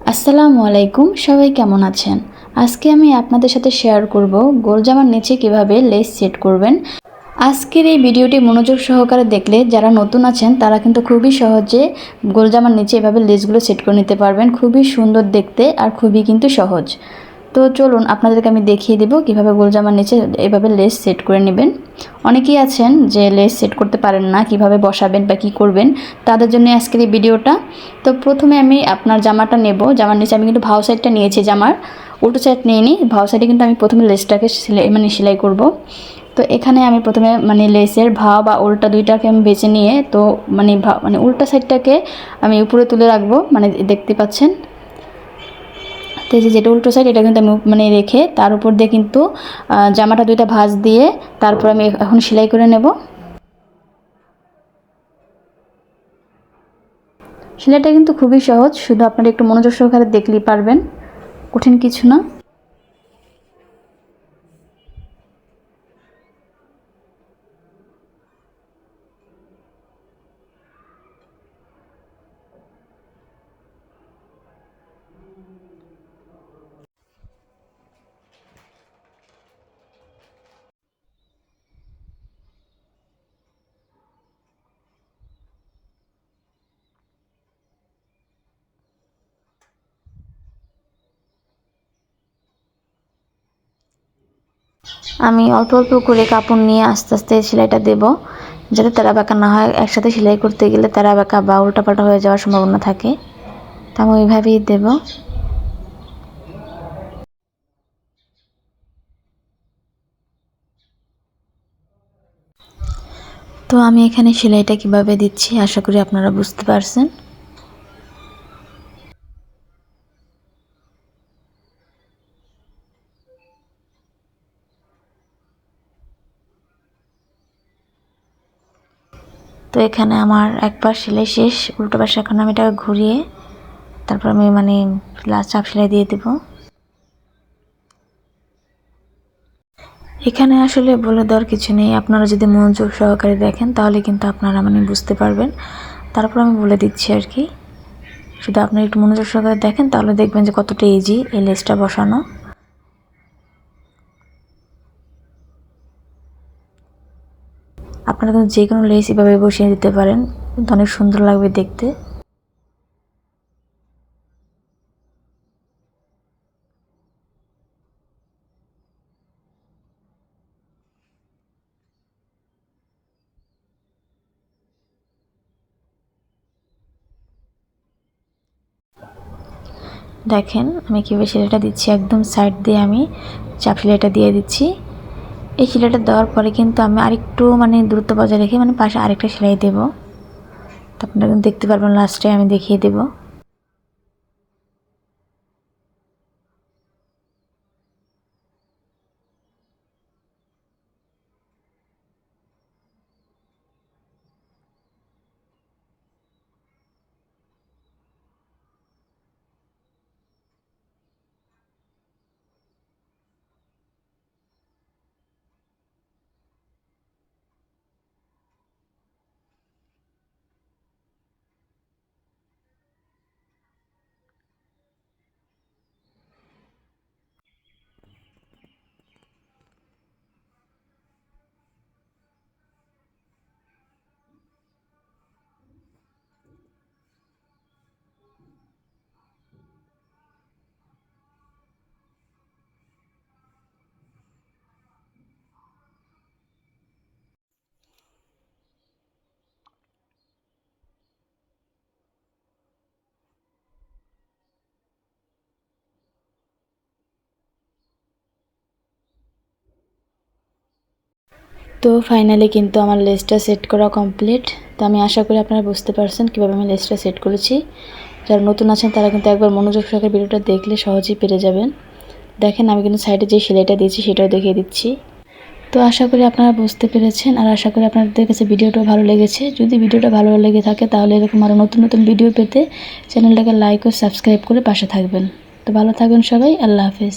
আসসালামু আলাইকুম, সবাই কেমন আছেন? আজকে আমি আপনাদের সাথে শেয়ার করব গোলজামার নিচে কীভাবে লেস সেট করবেন। আজকের এই ভিডিওটি মনোযোগ সহকারে দেখলে যারা নতুন আছেন, তারা কিন্তু খুবই সহজে গোলজামার নিচে এভাবে লেসগুলো সেট করে নিতে পারবেন। খুবই সুন্দর দেখতে আর খুবই কিন্তু সহজ। তো চলুন, আপনাদেরকে আমি দেখিয়ে দেবো কীভাবে গোলজামার নিচে এভাবে লেস সেট করে নেবেন। অনেকেই আছেন যে লেস সেট করতে পারেন না, কীভাবে বসাবেন বা কী করবেন, তাদের জন্য আজকের এই ভিডিওটা। তো প্রথমে আমি আপনার জামাটা নেব। জামার নিচে আমি কিন্তু ভাও সাইডটা নিয়েছি, জামার উল্টো সাইড নিয়ে নিই ভাও সাইডে কিন্তু আমি প্রথমে লেসটাকে সেলাই মানে সেলাই করব। তো এখানে আমি প্রথমে মানে লেসের ভা বা উল্টা দুইটাকে আমি বেছে নিয়ে, তো মানে মানে উল্টা সাইডটাকে আমি উপরে তুলে রাখব মানে দেখতে পাচ্ছেন। তো যেটা উল্টো সাইড এটা কিন্তু আমি মানে রেখে তার উপর দিয়ে কিন্তু জামাটা দুইটা ভাঁজ দিয়ে তারপর আমি এখন সেলাই করে নেব। সেলাইটা কিন্তু খুবই সহজ, শুধু আপনারা একটু মনোযোগ সহকারে দেখলেই পারবেন, কঠিন কিছু না। আমি অল্প অল্প করে কাপড় নিয়ে আস্তে আস্তে সেলাইটা দেব, যাতে তারা বাঁকা না হয়। একসাথে সেলাই করতে গেলে তারা বাঁকা বা উল্টাপাল্টা হয়ে যাওয়ার সম্ভাবনা থাকে। তা আমি ওইভাবেই দেব। তো আমি এখানে সেলাইটা কীভাবে দিচ্ছি, আশা করি আপনারা বুঝতে পারছেন। তো এখানে আমার একবার সেলাই শেষ, উল্টো পাশে এখন আমি এটাকে ঘুরিয়ে তারপর আমি মানে লাস্ট চাপ সেলাই দিয়ে দেব। এখানে আসলে বলে দেওয়ার কিছু নেই, আপনারা যদি মনোযোগ সহকারে দেখেন তাহলে কিন্তু আপনারা মানে বুঝতে পারবেন। তারপর আমি বলে দিচ্ছি আর কি। শুধু আপনারা একটু মনোযোগ সহকারে দেখেন তাহলে দেখবেন যে কতটা ইজি এই লেসটা বসানো। আপনারা কিন্তু যে কোনো লেস এভাবে বসিয়ে দিতে পারেন। কিন্তু অনেক সুন্দর লাগবে দেখতে। দেখেন আমি কীভাবে সেলাইটা দিচ্ছি। একদম সাইড দিয়ে আমি চাপ সেলাইটা দিয়ে দিচ্ছি। এই সেলাইটা দেওয়ার পরে কিন্তু আমি আরেকটু মানে দূরত্ব বজায় রেখে মানে পাশে আরেকটা সেলাই দেবো। তো আপনারা দেখতে পারবেন লাস্টে আমি দেখিয়ে দেবো। তো ফাইনালি কিন্তু আমার লেসটা সেট করা কমপ্লিট তো আমি আশা করি আপনারা বুঝতে পারছেন কীভাবে আমি লেসটা সেট করেছি। যারা নতুন আছেন, তারা কিন্তু একবার মনোযোগ সহকারে ভিডিওটা দেখলে সহজেই পেরে যাবেন। দেখেন, আমি কিন্তু সাইডে যে সেলাইটা দিয়েছি, সেটাও দেখিয়ে দিচ্ছি। তো আশা করি আপনারা বুঝতে পেরেছেন, আর আশা করি আপনাদের কাছে ভিডিওটা ভালো লেগেছে। যদি ভিডিওটা ভালো লেগে থাকে, তাহলে এরকম আরও নতুন নতুন ভিডিও পেতে চ্যানেলটাকে লাইক ও সাবস্ক্রাইব করে পাশে থাকবেন। তো ভালো থাকবেন সবাই, আল্লাহ হাফিজ।